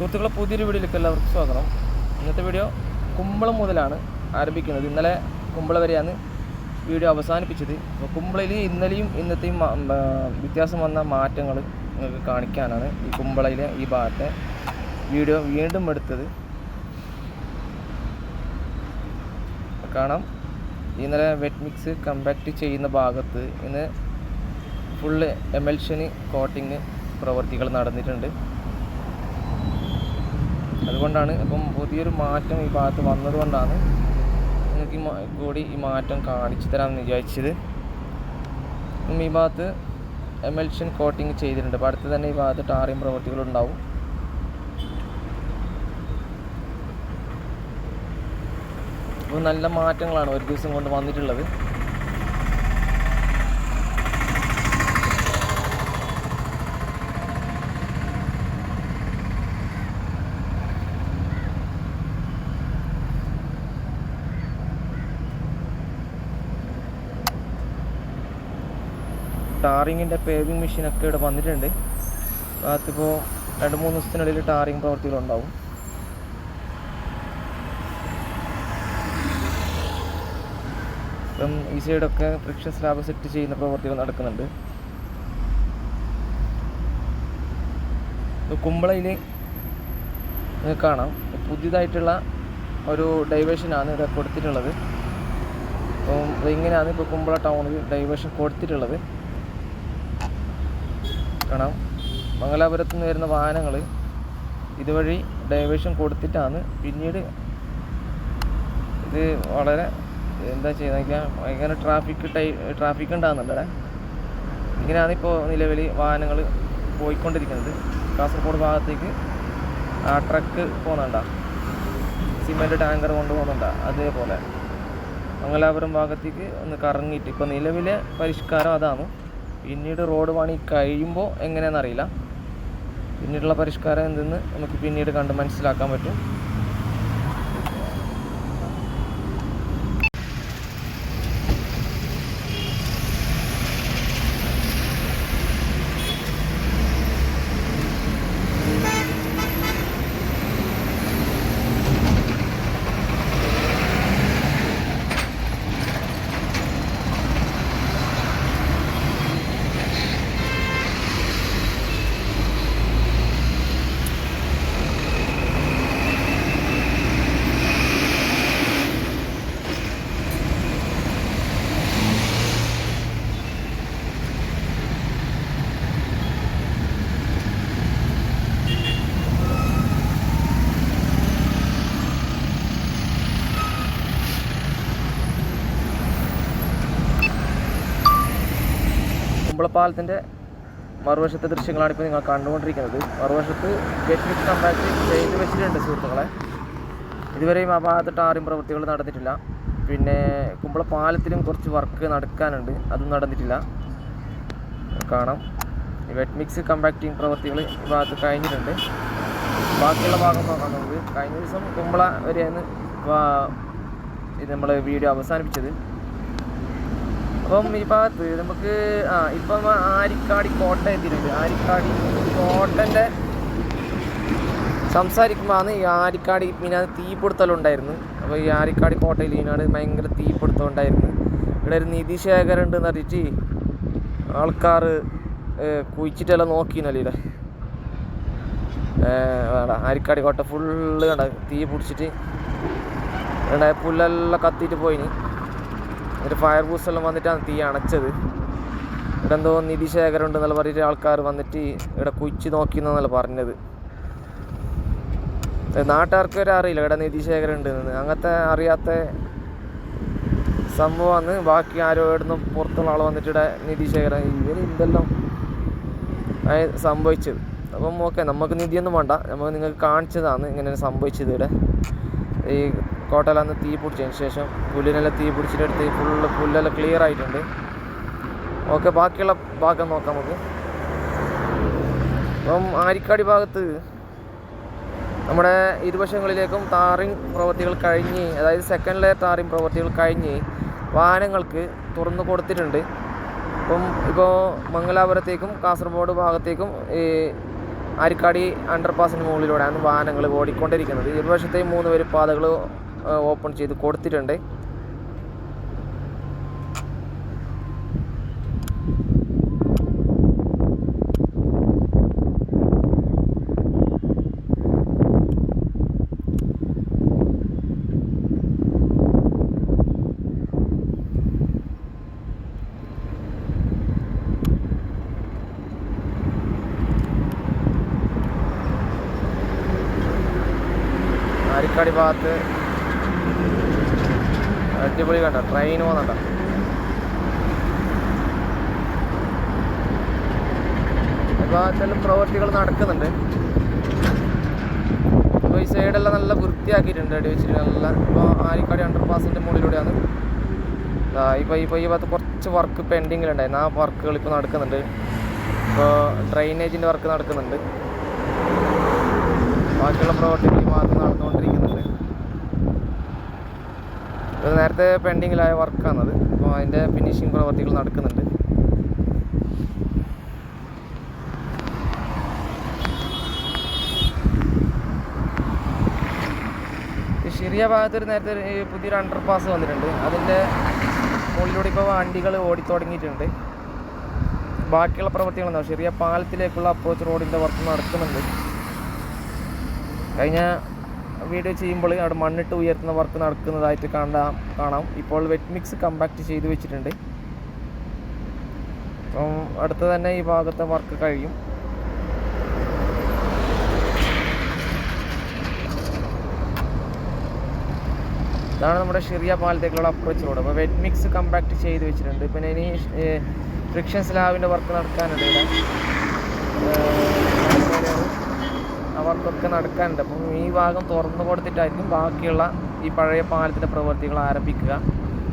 സുഹൃത്തുക്കളെ പുതിയൊരു വീഡിയോയിലേക്ക് എല്ലാവർക്കും സ്വാഗതം. ഇന്നത്തെ വീഡിയോ കുമ്പളം മുതലാണ് ആരംഭിക്കുന്നത്. ഇന്നലെ കുമ്പള വരെയാണ് വീഡിയോ അവസാനിപ്പിച്ചത്. അപ്പോൾ കുമ്പളയിൽ ഇന്നലെയും ഇന്നത്തെയും വ്യത്യാസം വന്ന മാറ്റങ്ങൾ നിങ്ങൾക്ക് കാണിക്കാനാണ് ഈ കുമ്പളയിലെ ഈ ഭാഗത്തെ വീഡിയോ വീണ്ടും എടുത്തത്. കാണാം. ഇന്നലെ വെറ്റ് മിക്സ് കമ്പാക്ട് ചെയ്യുന്ന ഭാഗത്ത് ഇന്ന് ഫുള്ള് എമൽഷന് കോട്ടിങ് പ്രവർത്തികൾ നടന്നിട്ടുണ്ട്. അതുകൊണ്ടാണ് ഇപ്പം പുതിയൊരു മാറ്റം ഈ ഭാഗത്ത് വന്നതുകൊണ്ടാണ് നിങ്ങൾക്ക് ഈ കൂടി ഈ മാറ്റം കാണിച്ചു തരാമെന്ന് വിചാരിച്ചത്. ഈ ഭാഗത്ത് എമൽഷൻ കോട്ടിങ് ചെയ്തിട്ടുണ്ട്. അപ്പോൾ അടുത്ത് തന്നെ ഈ ഭാഗത്ത് ടാറിയും പ്രവൃത്തികളുണ്ടാവും. അപ്പോൾ നല്ല മാറ്റങ്ങളാണ് ഒരു ദിവസം കൊണ്ട് വന്നിട്ടുള്ളത്. ടാറിങ്ങിന്റെ പേവിങ് മെഷീനൊക്കെ ഇവിടെ വന്നിട്ടുണ്ട്. ഭാഗത്തിപ്പോൾ രണ്ട് മൂന്ന് ദിവസത്തിനുള്ളിൽ ടാറിങ് പ്രവർത്തികളുണ്ടാവും ഇപ്പം ഈ സൈഡൊക്കെ ഫ്രിക്ഷൻ സ്ലാബ് സെറ്റ് ചെയ്യുന്ന പ്രവർത്തികൾ നടക്കുന്നുണ്ട്. കുമ്പളയിൽ കാണാം. പുതിയതായിട്ടുള്ള ഒരു ഡൈവേഷനാണ് ഇവിടെ കൊടുത്തിട്ടുള്ളത്. അപ്പം ഇങ്ങനെയാണ് ഇപ്പോൾ കുമ്പള ടൗണിൽ ഡൈവേഷൻ കൊടുത്തിട്ടുള്ളത്. കാണാം മംഗലാപുരത്തു നിന്ന് വരുന്ന വാഹനങ്ങൾ ഇതുവഴി ഡൈവേഷൻ കൊടുത്തിട്ടാണ് പിന്നീട് ഇത് വളരെ എന്താ ചെയ്യുന്നത്? ഭയങ്കര ട്രാഫിക് ടൈ ട്രാഫിക് ഉണ്ടാകുന്നുണ്ട് ഇങ്ങനെയാണ് ഇപ്പോൾ നിലവിൽ വാഹനങ്ങൾ പോയിക്കൊണ്ടിരിക്കുന്നത്. കാസർഗോഡ് ഭാഗത്തേക്ക് ആ ട്രക്ക് പോകുന്നുണ്ടാ. സിമെന്റ് ടാങ്കർ കൊണ്ടുപോകുന്നുണ്ടോ അതേപോലെ മംഗലാപുരം ഭാഗത്തേക്ക് ഒന്ന് കറങ്ങിയിട്ട്. ഇപ്പോൾ നിലവിലെ പരിഷ്കാരം അതാണ്. പിന്നീട് റോഡ് പണി കഴിയുമ്പോൾ എങ്ങനെയാണെന്ന് അറിയില്ല പിന്നീടുള്ള പരിഷ്കാരം എന്തെന്ന് നമുക്ക് പിന്നീട് കണ്ട് മനസ്സിലാക്കാൻ പറ്റും. കുമ്പളപ്പാലത്തിന്റെ മറുവശത്തെ ദൃശ്യങ്ങളാണ് ഇപ്പോൾ നിങ്ങൾ കണ്ടുകൊണ്ടിരിക്കുന്നത്. മറുവശത്ത് ഗെറ്റ് കമ്പാക്ട് ചെയ്ത് വെച്ചിട്ടുണ്ട് സുഹൃത്തുക്കളെ. ഇതുവരെയും ആ ഭാഗത്ത് ആരും പ്രവൃത്തികൾ നടന്നിട്ടില്ല. പിന്നെ കുമ്പള പാലത്തിലും കുറച്ച് വർക്ക് നടക്കാനുണ്ട്. അതും നടന്നിട്ടില്ല. കാണാം. വെറ്റ് മിക്സ് കമ്പാക്റ്റിംഗ് പ്രവൃത്തികൾ ഈ ഭാഗത്ത് കഴിഞ്ഞിട്ടുണ്ട്. ബാക്കിയുള്ള ഭാഗം നോക്കാം നമുക്ക്. കഴിഞ്ഞ ദിവസം കുമ്പള വരെയാണ് ഇത് നമ്മൾ വീഡിയോ അവസാനിപ്പിച്ചത്. അപ്പം ഈ ഭാഗത്ത് നമുക്ക് ആ ഇപ്പം ആരിക്കാടി കോട്ട എത്തിയിട്ടുണ്ട്. ആരിക്കാടി കോട്ടന്റെ സംസാരിക്കുമ്പോഴാണ് ഈ ആരിക്കാടി പിന്നെ തീപിടുത്തലുണ്ടായിരുന്നു അപ്പോൾ ഈ ആരിക്കാടി കോട്ടയിൽ ഇതിനാണ് ഭയങ്കര തീപിടുത്തം ഉണ്ടായിരുന്നു. ഇവിടെ ഒരു നിധി ശേഖരം ഉണ്ടെന്ന് അറിയിച്ച് ആൾക്കാർ കുഴിച്ചിട്ടെല്ലാം നോക്കിയിരുന്നല്ലോ ഇവിടെ. വേണ്ട ആരിക്കാടി കോട്ട ഫുള്ള് കണ്ട തീ പിടിച്ചിട്ട് വേണ്ട പുല്ലെല്ലാം കത്തിയിട്ട് പോയിന്. എന്നിട്ട് ഫയർ ബൂസ്റ്റെല്ലാം വന്നിട്ടാണ് തീ അണച്ചത്. ഇവിടെ എന്തോ നിധി ശേഖരം ഉണ്ടെന്നുള്ള പറഞ്ഞിട്ട് ആൾക്കാർ വന്നിട്ട് ഇവിടെ കുഴിച്ച് നോക്കിയെന്നല്ല പറഞ്ഞത്. ഏ, നാട്ടുകാർക്ക് വരെ അറിയില്ല ഇവിടെ നിധി ശേഖരം ഉണ്ടെന്ന് അങ്ങനത്തെ അറിയാത്ത സംഭവമാണ്. ബാക്കി ആരോ ഇവിടുന്ന് പുറത്തുള്ള ആൾ വന്നിട്ട് ഇവിടെ നിധി ശേഖരം ഇവർ എന്തെല്ലാം സംഭവിച്ചത്. അപ്പം ഓക്കെ നമുക്ക് നിധിയൊന്നും വേണ്ട. നമുക്ക് നിങ്ങൾക്ക് കാണിച്ചതാണ് ഇങ്ങനെ സംഭവിച്ചത് ഇവിടെ. ഈ കോട്ടയിലന്ന് തീ പിടിച്ചതിന് ശേഷം പുല്ലിനെല്ലാം തീ പിടിച്ചിട്ടെടുത്ത് ഫുള്ള് പുല്ലെല്ലാം ക്ലിയർ ആയിട്ടുണ്ട്. ഓക്കെ ബാക്കിയുള്ള ഭാഗം നോക്കാം നമുക്ക്. അപ്പം ആരിക്കാടി ഭാഗത്ത്? നമ്മുടെ ഇരുവശങ്ങളിലേക്കും ടാറിങ് പ്രവൃത്തികൾ കഴിഞ്ഞ് അതായത് സെക്കൻഡ് ലെയർ ടാറിങ് പ്രവൃത്തികൾ കഴിഞ്ഞ് വാഹനങ്ങൾക്ക് തുറന്നു കൊടുത്തിട്ടുണ്ട്. അപ്പം ഇപ്പോൾ മംഗലാപുരത്തേക്കും കാസർഗോഡ് ഭാഗത്തേക്കും ഈ ആരിക്കാടി അണ്ടർപാസിന് മുകളിലൂടെയാണ് വാഹനങ്ങൾ ഓടിക്കൊണ്ടിരിക്കുന്നത്. ഇരുവശത്തെയും മൂന്ന് വരി പാതകൾ ഓപ്പൺ ചെയ്ത് കൊടുത്തിട്ടുണ്ട്. ആരിക്കാടി ഭാഗത്ത് അടിപൊളി കണ്ട. ട്രെയിൻ പോകുന്നുണ്ട ചില പ്രവൃത്തികൾ നടക്കുന്നുണ്ട്. ഇപ്പോൾ ഈ സൈഡെല്ലാം നല്ല വൃത്തിയാക്കിയിട്ടുണ്ട്. അടി വെച്ചിട്ട് നല്ല ഇപ്പോൾ ആരിക്കാടി അണ്ടർ പാസിന്റെ മുകളിലൂടെയാണ്. ഇപ്പോൾ ഇപ്പോൾ ഈ ഭാഗത്ത് കുറച്ച് വർക്ക് പെൻഡിങ്ങിലുണ്ടായിരുന്നു ആ വർക്കുകൾ ഇപ്പോൾ നടക്കുന്നുണ്ട്. ഇപ്പോൾ ഡ്രൈനേജിന്റെ വർക്ക് നടക്കുന്നുണ്ട്. ബാക്കിയുള്ള പ്രവർത്തികൾ ഈ ഭാഗത്ത് നടന്നുകൊണ്ടിരിക്കുന്നുണ്ട് ഇത് നേരത്തെ പെൻഡിങ്ങിലായ വർക്കാണത് അപ്പോൾ അതിന്റെ ഫിനിഷിംഗ് പ്രവർത്തികൾ നടക്കുന്നുണ്ട്. ചെറിയ ഷിറിയ ഭാഗത്ത് ഒരു നേരത്തെ ഒരു പുതിയൊരു അണ്ടർ പാസ് വന്നിട്ടുണ്ട്. അതിന്റെ മുകളിലൂടെ ഇപ്പോൾ വണ്ടികൾ ഓടിത്തുടങ്ങിയിട്ടുണ്ട് ബാക്കിയുള്ള പ്രവർത്തികൾ ചെറിയ പാലത്തിലേക്കുള്ള അപ്രോച്ച് റോഡിന്റെ വർക്ക് നടക്കുന്നുണ്ട്. കഴിഞ്ഞ വീഡിയോ ചെയ്യുമ്പോൾ അവിടെ മണ്ണിട്ട് ഉയർത്തുന്ന വർക്ക് നടക്കുന്നതായിട്ട് കാണാം കാണാം. ഇപ്പോൾ വെറ്റ് മിക്സ് കമ്പാക്ട് ചെയ്ത് വെച്ചിട്ടുണ്ട്. അപ്പം അടുത്ത് തന്നെ ഈ ഭാഗത്തെ വർക്ക് കഴിയും. ഇതാണ് നമ്മുടെ ഷിറിയ പാലത്തേക്കുള്ള അപ്രോച്ച് റോഡ് അപ്പോൾ വെറ്റ് മിക്സ് കമ്പാക്ട് ചെയ്ത് വെച്ചിട്ടുണ്ട്. പിന്നെ ഇനി ഫ്രിക്ഷൻ സ്ലാബിന്റെ വർക്ക് നടക്കാനുണ്ട് ഇവിടെ. ആ വർക്കൊക്കെ നടക്കാനുണ്ട്. അപ്പം ഈ ഭാഗം തുറന്നു കൊടുത്തിട്ടായിരിക്കും ബാക്കിയുള്ള ഈ പഴയ പാലത്തിന്റെ പ്രവൃത്തികൾ ആരംഭിക്കുക.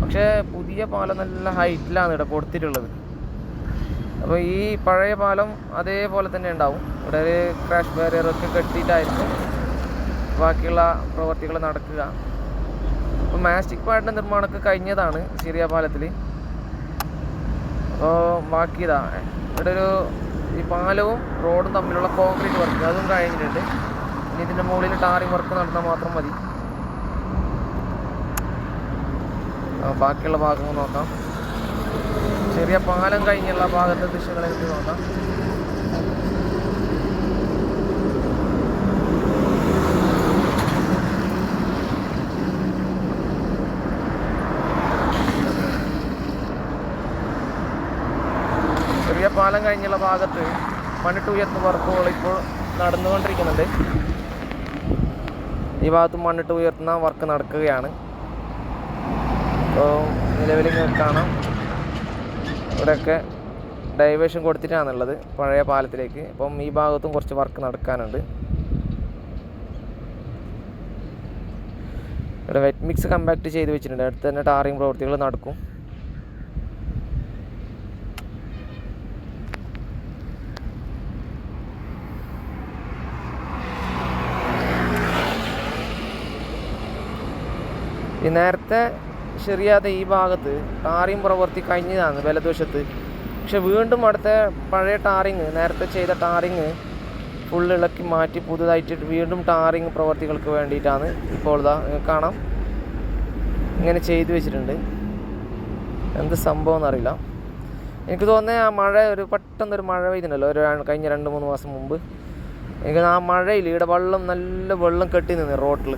പക്ഷേ പുതിയ പാലം നല്ല ഹൈറ്റിലാണ് ഇവിടെ കൊടുത്തിട്ടുള്ളത്. അപ്പോൾ ഈ പഴയ പാലം അതേപോലെ തന്നെ ഉണ്ടാവും. ഇവിടെ ഒരു ക്രാഷ് ബാരിയറൊക്കെ കെട്ടിയിട്ടായിരിക്കും ബാക്കിയുള്ള പ്രവൃത്തികൾ നടക്കുക. അപ്പോൾ മാസ്റ്റിക് പാഡിന്റെ നിർമ്മാണമൊക്കെ കഴിഞ്ഞതാണ് സിറിയ പാലത്തിൽ. അപ്പോൾ ബാക്കി ഇവിടെ ഒരു ഈ പാലവും റോഡും തമ്മിലുള്ള കോൺക്രീറ്റ് വർക്ക് അതും കഴിഞ്ഞിട്ടുണ്ട്. ഇനി ഇതിന്റെ മുകളിൽ ടാറിംഗ് വർക്ക് നടന്നാൽ മാത്രം മതി. ബാക്കിയുള്ള ഭാഗങ്ങൾ നോക്കാം. ചെറിയ പാലം കഴിഞ്ഞുള്ള ഭാഗത്തെ ദൃശ്യങ്ങൾ എനിക്ക് നോക്കാം ചെറിയ പാലം കഴിഞ്ഞുള്ള ഭാഗത്ത് മണ്ണിട്ട് ഉയർത്തുന്ന വർക്കുകൾ ഇപ്പോൾ നടന്നുകൊണ്ടിരിക്കുന്നുണ്ട്. ഈ ഭാഗത്ത് മണ്ണിട്ട് ഉയർത്തുന്ന വർക്ക് നടക്കുകയാണ്. അപ്പോൾ നിലവിൽ കാണാം. ഇവിടെയൊക്കെ ഡൈവേഷൻ കൊടുത്തിട്ടാണുള്ളത് പഴയ പാലത്തിലേക്ക്. അപ്പം ഈ ഭാഗത്തും കുറച്ച് വർക്ക് നടക്കാനുണ്ട്. ഇവിടെ വെറ്റ് മിക്സ് കമ്പാക്ട് ചെയ്ത് വെച്ചിട്ടുണ്ട്. അടുത്ത് തന്നെ ടാറിങ് പ്രവൃത്തികൾ നടക്കും. ഈ നേരത്തെ ശരിയാതെ ഈ ഭാഗത്ത് ടാറിങ് പ്രവർത്തി കഴിഞ്ഞതാണ് വലതുവശത്ത്. പക്ഷെ വീണ്ടും അടുത്ത പഴയ ടാറിങ് നേരത്തെ ചെയ്ത ടാറിങ് ഫുൾ ഇളക്കി മാറ്റി പുതുതായിട്ട് വീണ്ടും ടാറിങ് പ്രവർത്തികൾക്ക് വേണ്ടിയിട്ടാണ് ഇപ്പോൾ കാണാം. ഇങ്ങനെ ചെയ്തു വെച്ചിട്ടുണ്ട്. എന്ത് സംഭവം എന്നറിയില്ല. എനിക്ക് തോന്നുന്നത് ആ മഴ ഒരു പെട്ടെന്നൊരു മഴ പെയ്തിട്ടുണ്ടല്ലോ ഒരു കഴിഞ്ഞ രണ്ട് മൂന്ന് മാസം മുമ്പ്. എനിക്ക് ആ മഴയിൽ ഇവിടെ വെള്ളം നല്ല വെള്ളം കെട്ടി നിന്ന് റോട്ടിൽ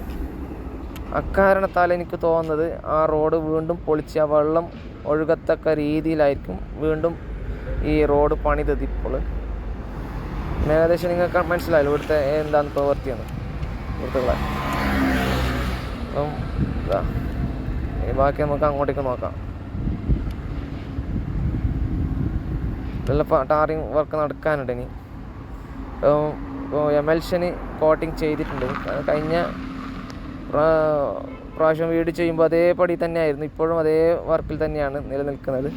അക്കാരണത്താൽ എനിക്ക് തോന്നുന്നത് ആ റോഡ് വീണ്ടും പൊളിച്ച് ആ വെള്ളം ഒഴുകത്തക്ക രീതിയിലായിരിക്കും വീണ്ടും ഈ റോഡ് പണിതത് ഇപ്പോൾ ഏകദേശം നിങ്ങൾക്ക് മനസ്സിലായല്ലോ ഇവിടുത്തെ എന്താണ് പ്രവൃത്തിയാണ് ഇവിടുത്തെ അപ്പം ഇതാ ബാക്കി നമുക്ക് അങ്ങോട്ടേക്ക് നോക്കാം. ഇതെല്ലാം ടാറിങ് വർക്ക് നടക്കാനുണ്ട് ഇനി. എമൽഷന് കോട്ടിങ് ചെയ്തിട്ടുണ്ട്. കഴിഞ്ഞ പ്രാവശ്യം വീട് ചെയ്യുമ്പോൾ അതേപടി തന്നെയായിരുന്നു. ഇപ്പോഴും അതേ വർക്കിൽ തന്നെയാണ് നിലനിൽക്കുന്നത്.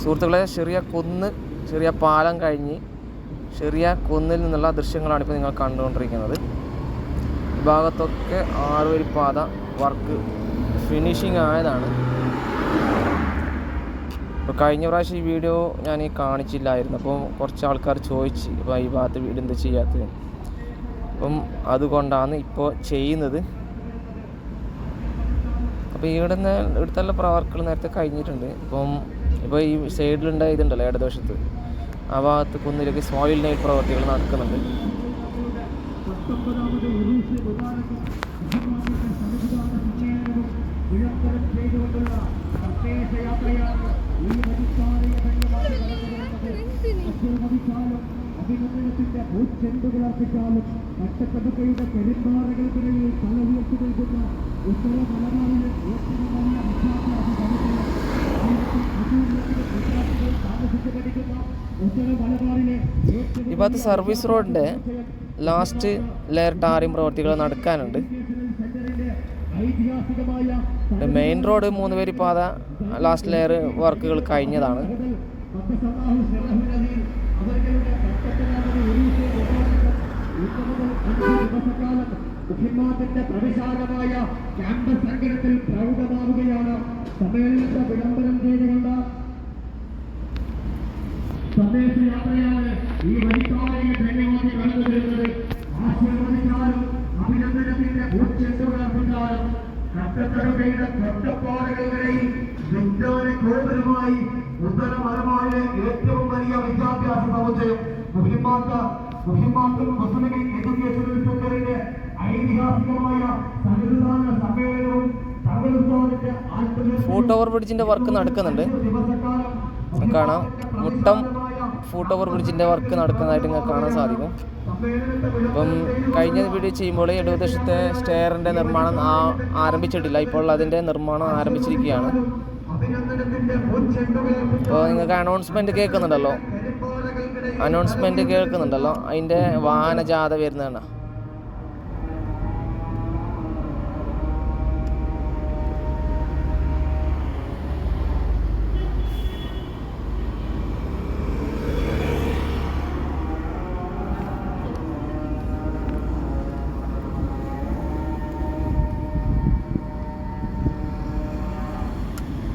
സുഹൃത്തുക്കളെ ചെറിയ കുന്ന് ചെറിയ പാലം കഴിഞ്ഞ് ചെറിയ കുന്നിൽ നിന്നുള്ള ദൃശ്യങ്ങളാണ് ഇപ്പോൾ നിങ്ങൾ കണ്ടുകൊണ്ടിരിക്കുന്നത്. ഈ ഭാഗത്തൊക്കെ ആറുവരിപ്പാത വർക്ക് ഫിനിഷിംഗ് ആയതാണ്. ഇപ്പോൾ കഴിഞ്ഞ പ്രാവശ്യം ഈ വീഡിയോ ഞാൻ ഈ കാണിച്ചില്ലായിരുന്നു. അപ്പോൾ കുറച്ച് ആൾക്കാർ ചോദിച്ച് അപ്പോൾ ഈ ഭാഗത്ത് വീട് എന്താ ചെയ്യാത്തത്? അപ്പം അതുകൊണ്ടാണ് ഇപ്പോൾ ചെയ്യുന്നത്. അപ്പോൾ ഇവിടെ നിന്ന് ഇവിടുത്തെ പ്രവർക്കുകൾ നേരത്തെ കഴിഞ്ഞിട്ടുണ്ട്. ഇപ്പം ഇപ്പോൾ ഈ സൈഡിലുണ്ടായ ഇതുണ്ടല്ലോ ഇടതുവശത്ത്. ആ ഭാഗത്ത് കുന്നിലേക്ക് സോയിൽ നെയിൽ പ്രവർത്തികൾ നടക്കുന്നുണ്ട്. അഭിനന്ദനത്തിന്റെ ഭൂച്ചെണ്ടുകൾ അർപ്പിച്ചാലും പച്ചക്കടുക്കയുടെ പെരുമ്പാറകൾക്കിടയിൽ തല ഉയർത്തി നിൽക്കുന്ന ഉത്തര മലബാറിലെ ഏറ്റവും വലിയ വിദ്യാഭ്യാസ ഭാഗത്ത് സർവീസ് റോഡിന്റെ ലാസ്റ്റ് ലെയർ ടാറിംഗ് പ്രവർത്തികൾ നടക്കാനുണ്ട്. മെയിൻ റോഡ് മൂന്ന് പേര് പാത ലാസ്റ്റ് ലെയർ വർക്കുകൾ കഴിഞ്ഞതാണ്. ദിവസക്കാലം മുഖ്യമാത്തിന്റെ പ്രവിശാലമായ ക്യാമ്പസ് സംഘടനത്തിൽ പ്രൗഢമാവുകയാണ്. സമ്മേളനത്തെ വിളംബരം ചെയ്തുകൊണ്ട് സന്ദേശയാത്രയാണ് ഈ വനിതാരയെ ധന്യവാദി കടന്നു വരുന്നത് ആശീർവദിച്ചാലും അഭിനന്ദനത്തിന്റെ ഭൂച്ചെണ്ടുകൾ അർപ്പിച്ചാലും കട്ടത്തടവയുടെ തൊട്ടപ്പാടുകളിൽ വിജ്ഞാന ഗോപുരമായി ഉത്തരമരമായ ഏറ്റവും വലിയ വിദ്യാഭ്യാസ സമുച്ചയം. മുഹിമാത്ത മുഹിമാത്തും മുസ്ലിം എഡ്യൂക്കേഷൻ ഐതിഹാസികമായ സന്നിധാന സമ്മേളനവും ഫൂട്ട് ഓവർ ബ്രിഡ്ജിന്റെ വർക്ക് നടക്കുന്നുണ്ട്. കാണാം. മുട്ടം ഫൂട്ട് ഓവർ ബ്രിഡ്ജിന്റെ വർക്ക് നടക്കുന്നതായിട്ട് നിങ്ങൾക്ക് കാണാൻ സാധിക്കും. അപ്പം കഴിഞ്ഞ വീഡിയോ ചെയ്യുമ്പോൾ ഇടതുവശത്തെ സ്റ്റെയറിന്റെ നിർമ്മാണം ആ- ആരംഭിച്ചിട്ടില്ല. ഇപ്പോൾ അതിന്റെ നിർമ്മാണം ആരംഭിച്ചിരിക്കുകയാണ്. അപ്പോൾ നിങ്ങൾക്ക് അനൗൺസ്മെന്റ് കേൾക്കുന്നുണ്ടല്ലോ. അനൗൺസ്മെന്റ് കേൾക്കുന്നുണ്ടല്ലോ. അതിന്റെ വാഹനജാഥ വരുന്നതാണ്.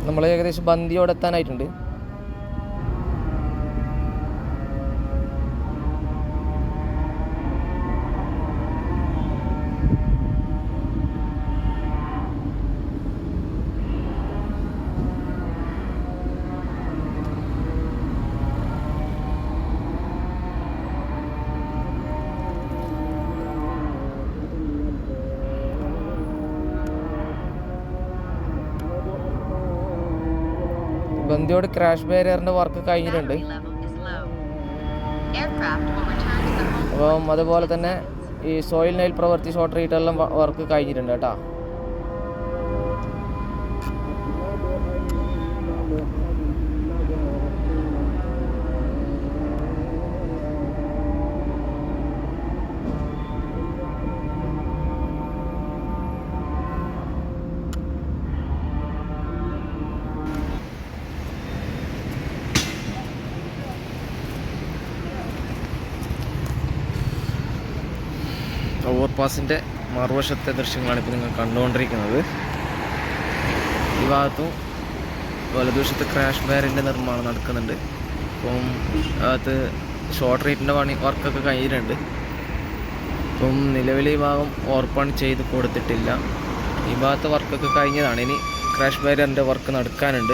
നമ്മൾ ഏകദേശം ബന്ദിയോടെ ബന്ദിയോട് ക്രാഷ് ബാരിയറിന്റെ വർക്ക് കഴിഞ്ഞിട്ടുണ്ട്. അപ്പം അതുപോലെ തന്നെ ഈ സോയിൽ നെയിൽ പ്രവൃത്തി ഷോർട്ട് റീറ്റെല്ലാം വർക്ക് കഴിഞ്ഞിട്ടുണ്ട് കേട്ടോ. ഓവർപാസിന്റെ മറുവശത്തെ ദൃശ്യങ്ങളാണ് ഇപ്പോൾ നിങ്ങൾ കണ്ടുകൊണ്ടിരിക്കുന്നത്. ഈ ഭാഗത്തും വലതുവശത്ത് ക്രാഷ് ബാരിന്റെ നിർമ്മാണം നടക്കുന്നുണ്ട്. അപ്പം അകത്ത് ഷോർട്ട് റേറ്റിന്റെ പണി വർക്കൊക്കെ കഴിഞ്ഞിട്ടുണ്ട്. അപ്പം നിലവിൽ ഈ ഭാഗം ഓർപ്പൺ ചെയ്ത് കൊടുത്തിട്ടില്ല. ഈ ഭാഗത്തെ വർക്കൊക്കെ കഴിഞ്ഞതാണ്. ഇനി ക്രാഷ് ബാരിയറിന്റെ വർക്ക് നടക്കാനുണ്ട്.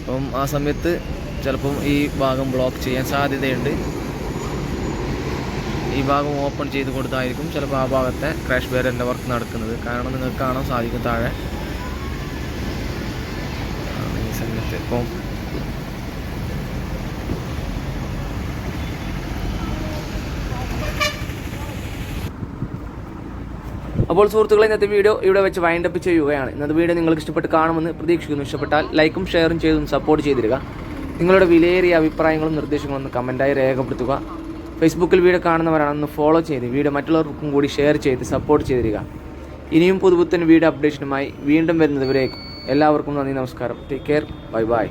അപ്പം ആ സമയത്ത് ചിലപ്പം ഈ ഭാഗം ബ്ലോക്ക് ചെയ്യാൻ സാധ്യതയുണ്ട്. ഈ ഭാഗം ഓപ്പൺ ചെയ്ത് കൊടുത്തായിരിക്കും ചിലപ്പോൾ ആ ഭാഗത്തെ ക്രാഷ് ബാരിയറിന്റെ വർക്ക് നടക്കുന്നത്. കാരണം നിങ്ങൾക്ക് കാണാൻ സാധിക്കും താഴെ. ഈ സമയത്ത് ഇപ്പം അപ്പോൾ സുഹൃത്തുക്കളെ ഇന്നത്തെ വീഡിയോ ഇവിടെ വെച്ച് വൈൻഡപ്പ് ചെയ്യുകയാണ്. ഇന്നത്തെ വീഡിയോ നിങ്ങൾക്ക് ഇഷ്ടപ്പെട്ട് കാണുമെന്ന് പ്രതീക്ഷിക്കുന്നു. ഇഷ്ടപ്പെട്ടാൽ ലൈക്കും ഷെയറും ചെയ്തും സപ്പോർട്ട് ചെയ്തിരിക നിങ്ങളുടെ വിലയേറിയ അഭിപ്രായങ്ങളും നിർദ്ദേശങ്ങളും ഒന്ന് കമന്റായി രേഖപ്പെടുത്തുക. ഫേസ്ബുക്കിൽ വീഡിയോ കാണുന്നവരാണെന്ന് ഫോളോ ചെയ്ത് വീഡിയോ മറ്റുള്ളവർക്കും കൂടി ഷെയർ ചെയ്ത് സപ്പോർട്ട് ചെയ്തിരിക ഇനിയും പുതുപുത്തൻ വീഡിയോ അപ്ഡേഷനുമായി വീണ്ടും വരുന്നതുവരേക്കും. എല്ലാവർക്കും നന്ദി നമസ്കാരം. Take care bye bye